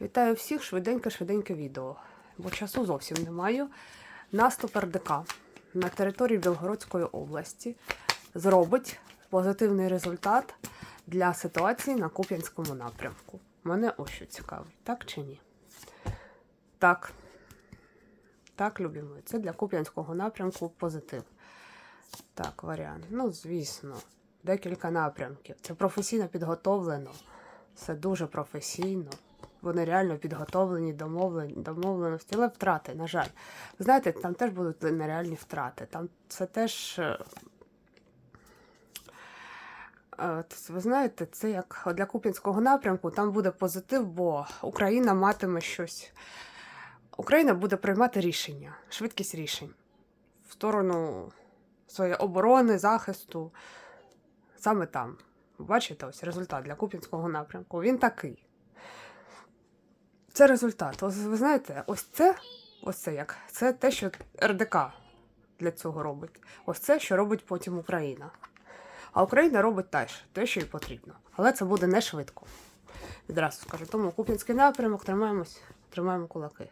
Вітаю всіх, швиденьке-швиденьке відео, бо часу зовсім не маю. Наступ РДК на території Білгородської області зробить позитивний результат для ситуації на Куп'янському напрямку. Мене ось що цікавить, так чи ні? Так. Так, любі мої, це для Куп'янського напрямку позитив. Так, варіант. Ну, звісно, декілька напрямків. Це професійно підготовлено. Все дуже професійно. Вони реально підготовлені, домовлені, домовленості, але втрати, на жаль. Знаєте, там теж будуть нереальні втрати. Там це теж. е, е, Ви знаєте, це як для Куп'янського напрямку, там буде позитив, бо Україна матиме щось. Україна буде приймати рішення, швидкість рішень в сторону своєї оборони, захисту. Саме там. Бачите, ось результат для Куп'янського напрямку. Він такий. Це результат. Ось ви знаєте, ось це, ось це як. Це те, що РДК для цього робить. Ось це, що робить потім Україна. А Україна робить теж те, що їй потрібно. Але це буде не швидко. Відразу скажу. Тому Куп'янський напрямок тримаємось, тримаємо кулаки.